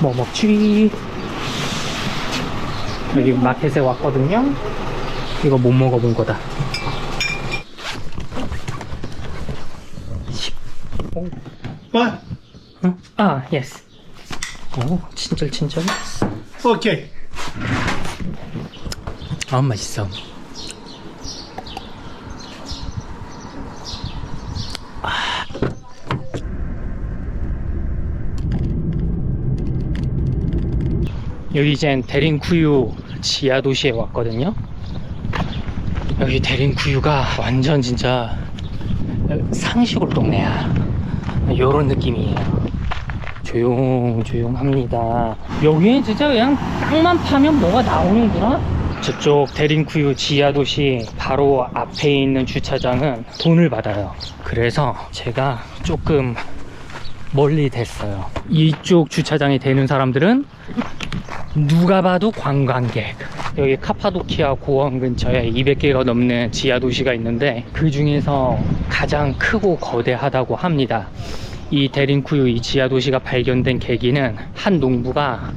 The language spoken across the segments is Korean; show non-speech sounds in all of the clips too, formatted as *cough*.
뭐 먹지? 여기 마켓에 왔거든요. 이거 못 먹어본 거다. 십- 오, What? 응? 아, 예스. 오, 친절 친절. Okay. 아, 맛있어. 여기 이젠 데린쿠유 지하 도시에 왔거든요. 여기 데린쿠유가 완전 진짜 상시골 동네야. 요런 느낌이에요. 조용 조용합니다. 여기는 진짜 그냥 땅만 파면 뭐가 나오는구나. 저쪽 데린쿠유 지하 도시 바로 앞에 있는 주차장은 돈을 받아요. 그래서 제가 조금 멀리 됐어요. 이쪽 주차장에 대는 사람들은 누가 봐도 관광객. 여기 카파도키아 고원 근처에 200개가 넘는 지하 도시가 있는데 그 중에서 가장 크고 거대하다고 합니다. 이 데린쿠유 이 지하 도시가 발견된 계기는 한 농부가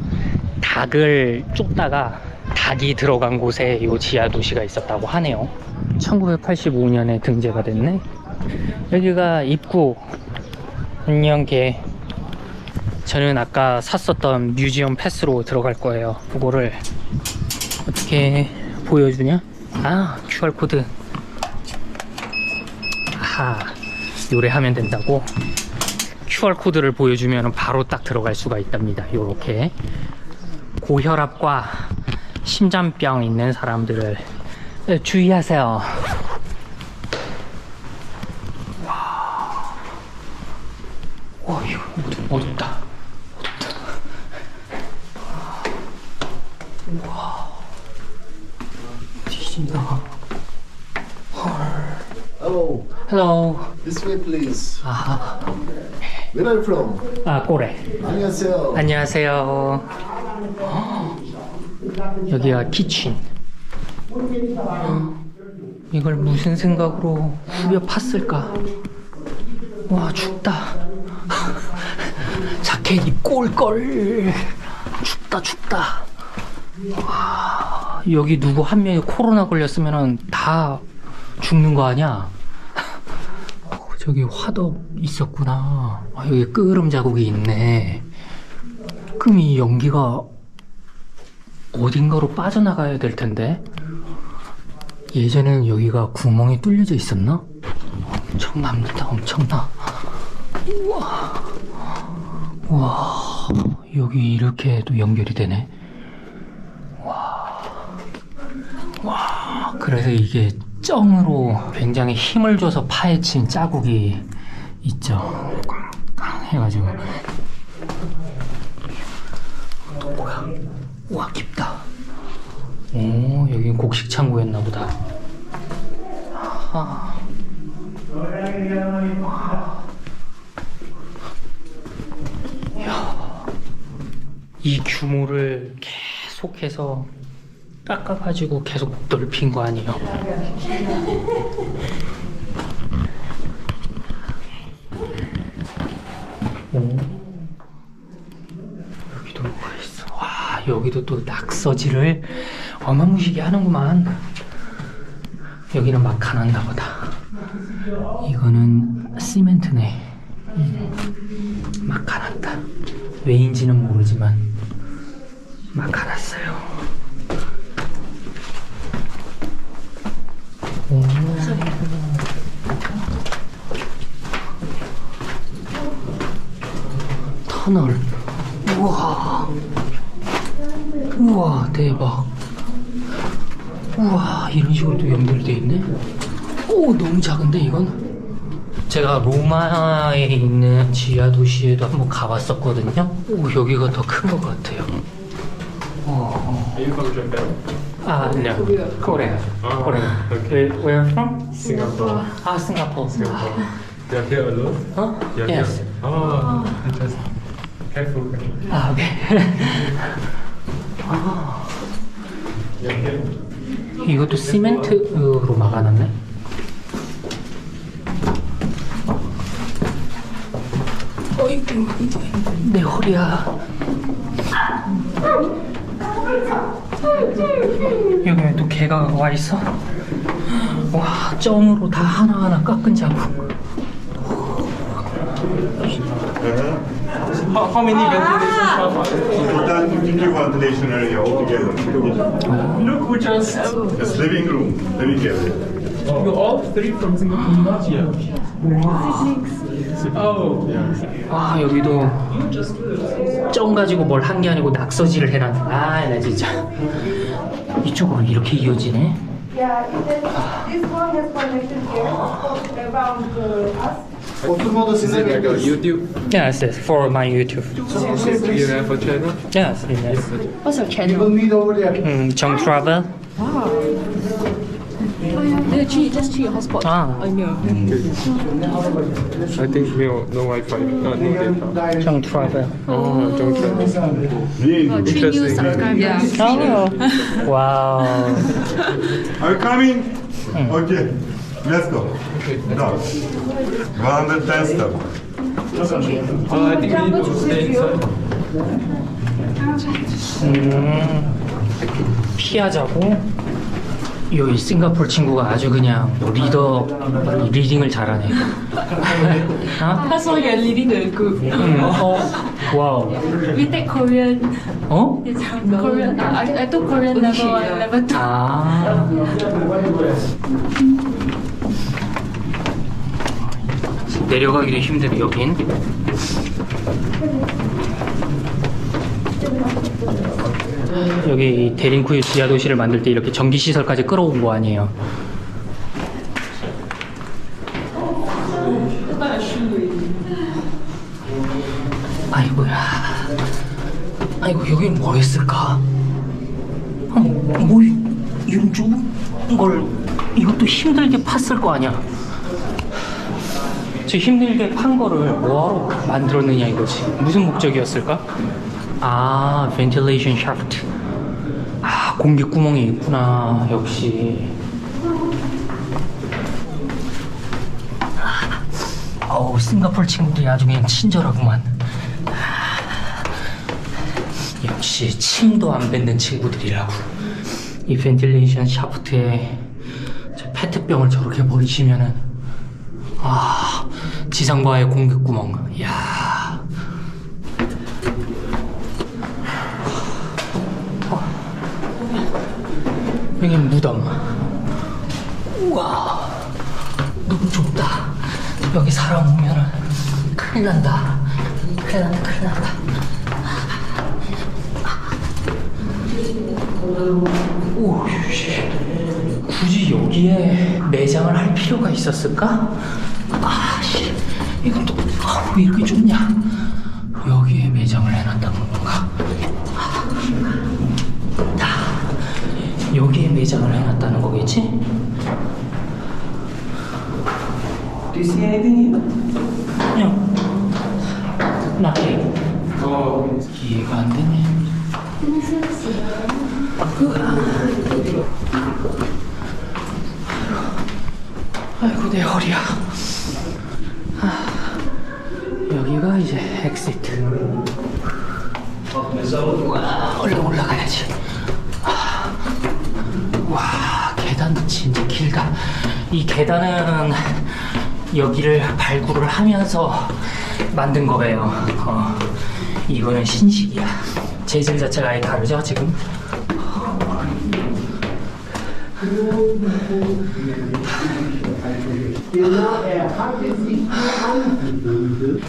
닭을 쫓다가 닭이 들어간 곳에 이 지하 도시가 있었다고 하네요. 1985년에 등재가 됐네. 여기가 입구. 안녕 개. 저는 아까 샀었던 뮤지엄 패스로 들어갈 거예요. 그거를 어떻게 보여주냐? 아, QR코드. 아하, 요래하면 된다고? QR코드를 보여주면 바로 딱 들어갈 수가 있답니다. 요렇게. 고혈압과 심장병 있는 사람들을 주의하세요. 와, 와 이거 어둡, 어둡다. 어둡다. 와, 뒤진다. Hello, Hello. this way please. 아하. Where are you from? 아, 꼬레. 안녕하세요. 안녕하세요. 여기가 키친. 이걸 무슨 생각으로 후벼 팠을까? 와 춥다. *laughs* 자켓 입고 올 걸. 춥다 춥다. 와, 여기 누구 한 명이 코로나 걸렸으면 다 죽는 거 아니야? 어, 저기 화덕 있었구나. 아, 여기 끄름 자국이 있네. 그럼 이 연기가 어딘가로 빠져나가야 될 텐데. 예전에는 여기가 구멍이 뚫려져 있었나? 엄청납니다, 엄청나. 우와. 와, 여기 이렇게 또 연결이 되네. 와. 와, 그래서 이게 쩡으로 굉장히 힘을 줘서 파헤친 자국이 있죠. 꽝꽝 해가지고. 또 뭐야? 우와 깊다. 오 여기 곡식 창고였나 보다. 이야. 이 규모를 계속해서 깎아가지고 계속 넓힌 거 아니에요? 오. 여기도 뭐가 있어. 와, 여기도 또 낙서지를 어마무시게 하는구만. 여기는 막 가난다 보다. 이거는 시멘트네. 음, 막 가났다. 왜인지는 모르지만 막 갈았어요. 오. 터널. 우와. 우와, 대박. 우와, 이런 식으로 또 연결돼 있네. 오, 너무 작은데, 이건? 제가 로마에 있는 지하 도시에도 한번 가봤었거든요. 오, 여기가 더 큰 것 같아요. 어. Are you from Japan? 아, no. Korea. Korea. Where, where from? Singapore. 아, 싱가포르. Singapore. You are here alone? 어? You are Yes. here? Oh, interesting. Careful. careful. 아, 오케이. Here? 이것도 시멘트로 막아놨네. 어이구, 내 허리야. 여기 왜 또 개가 와 있어? 와, 점으로 다 하나하나 깎은 자국. How, how many ventilation shafts are there? Total 52 ventilation area altogether. Look, we just It's living room, living area. you all three from Singapore. Yeah. Oh. 아, 여기도 점 가지고 뭘 한 게 아니고 낙서지를 해놨네. 아, 나 진짜. 이쪽으로 이렇게 이어지네. Yeah, this, one has connection here around us. What's the model? Is it like a YouTube. Yes, yes, for my YouTube. So, so channel? Yes, yes. What's your channel? You will meet over there. Mm, Chong Travel. Wow. No, Chi, just Chi hotspot. 아, I know. I think no, no Wi-Fi. Uh, no data. 정 트래블. Oh, don't try. Really? Three new subscribers. 어. 와우. Are you coming? Okay, let's go. Go. 110 step. Uh, I think we need to stay inside. 음, 피하자고. 여기 싱가포르 친구가 아주 그냥 리더 리딩을 잘하네. 어? You're leading the group. 음, 어, 와우. We take Korean. 어? It's Korean. Uh, I, I took Korean level one, level two. 아. 내려가기도 힘드네 여긴. 여기 이 대림쿠유 지하 도시를 만들 때 이렇게 전기 시설까지 끌어온 거 아니에요? 아이고야. 아이고 여긴 뭐였을까? 어, 뭐 이- 이런 좁은 걸 이것도 힘들게 팠을 거 아니야? 저 힘들게 판 거를 뭐하러 만들었느냐 이거지 무슨 목적이었을까? 아 벤틸레이션 샤프트 아 공기 구멍이 있구나 역시. 어우 싱가포르 친구들이 아주 그냥 친절하구만. 역시 침도 안 뱉는 친구들이라고. 이 벤틸레이션 샤프트에 저 페트병을 저렇게 버리시면은 아 지상과의 공급 구멍. 야 여기 무덤 우와 너무 좁다 여기 사람 오면은 큰일 난다 큰일 난다 큰일 난다 오, 씨. 굳이 여기에 매장을 할 필요가 있었을까? 아, 씨. 이건 또, 아, 왜 이렇게 좁냐? 여기에 매장을 해놨다는 건가? 아, 매장을 해놨다는 거겠지? Do you see anything here? No. Nothing. Oh, 이해가 안 되네. 아이고 내 허리야. 아, 여기가 이제 엑시트. 와, 얼른 올라가야지. 계단은 여기를 발굴을 하면서 만든 거예요. 어, 이거는 신식이야. 재질 자체가 아예 다르죠, 지금?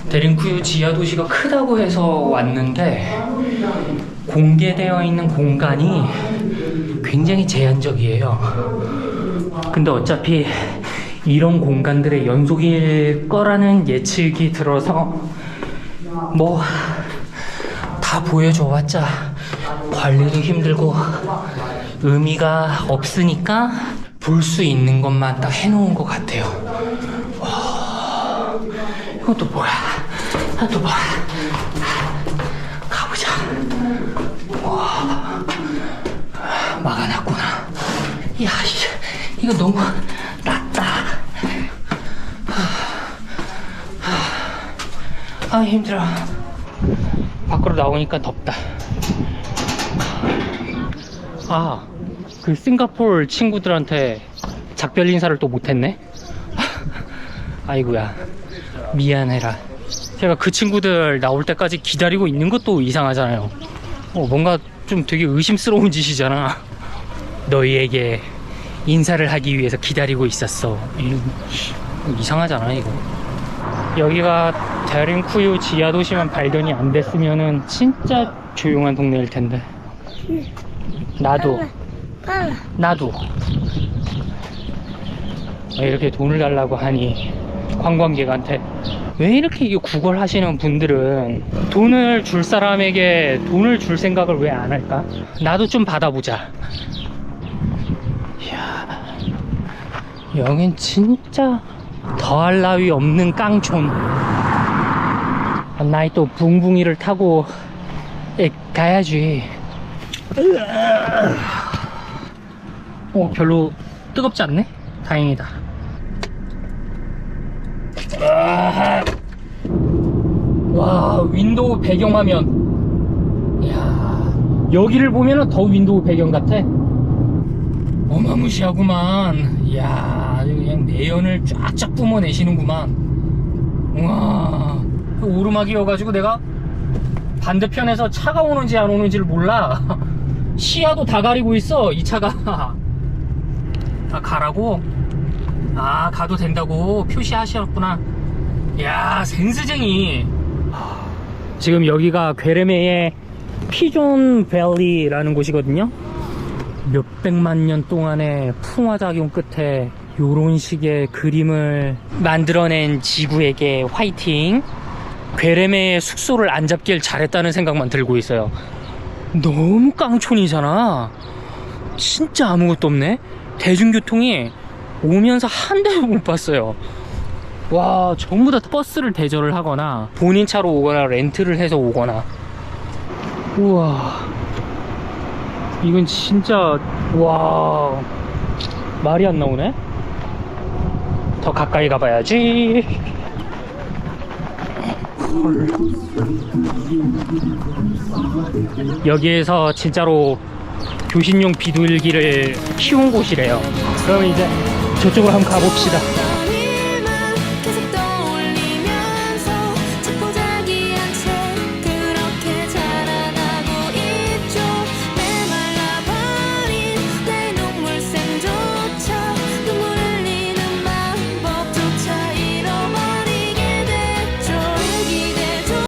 데린쿠유 지하 도시가 크다고 해서 왔는데 공개되어 있는 공간이 굉장히 제한적이에요. 근데 어차피 이런 공간들의 연속일 거라는 예측이 들어서 뭐 다 보여줘봤자 관리도 힘들고 의미가 없으니까 볼 수 있는 것만 딱 해놓은 것 같아요. 와, 또 뭐야? 아, 또 뭐야? 가보자. 와, 막아놨구나. 야, 씨, 이거 너무 낮다. 아, 힘들어. 밖으로 나오니까 덥다. 아, 그 싱가포르 친구들한테 작별 인사를 또 못했네? *laughs* 아이고야. 미안해라. 제가 그 친구들 나올 때까지 기다리고 있는 것도 이상하잖아요. 어, 뭔가 좀 되게 의심스러운 짓이잖아. 너희에게 인사를 하기 위해서 기다리고 있었어. 이- 이상하잖아, 이거. 여기가 데린쿠유 지하 도시만 발견이 안 됐으면은 진짜 조용한 동네일 텐데. 나도. 나도. 왜 이렇게 돈을 달라고 하니 관광객한테 왜 이렇게 이게 구걸 하시는 분들은 돈을 줄 사람에게 돈을 줄 생각을 왜 안 할까? 나도 좀 받아보자. 이야, 여긴 진짜 더할 나위 없는 깡촌. 나이 또 붕붕이를 타고 에, 가야지. 어, 별로 뜨겁지 않네? 다행이다. 와, 윈도우 배경화면. 이야, 여기를 보면은 더 윈도우 배경 같아. 어마무시하구만. 이야, 아주 그냥 내연을 쫙쫙 뿜어내시는구만. 우와, 그 오르막이어가지고 내가 반대편에서 차가 오는지 안 오는지를 몰라. *laughs* 시야도 다 가리고 있어, 이 차가. 아, 가라고? 아, 가도 된다고 표시하셨구나. 야, 센스쟁이. 지금 여기가 괴레메의 피존 밸리라는 곳이거든요. 몇백만 년 동안의 풍화작용 끝에 요런 식의 그림을 만들어낸 지구에게 화이팅. 괴레메의 숙소를 안 잡길 잘했다는 생각만 들고 있어요. 너무 깡촌이잖아. 진짜 아무것도 없네. 대중교통이 오면서 한 대도 못 봤어요. 와, 전부 다 버스를 대절을 하거나 본인 차로 오거나 렌트를 해서 오거나. 우와. 이건 진짜 와. 말이 안 나오네. 더 가까이 가봐야지. 헐. 여기에서 진짜로 교신용 비둘기를 키운 곳이래요. 그럼 이제 저쪽으로 한번 가봅시다.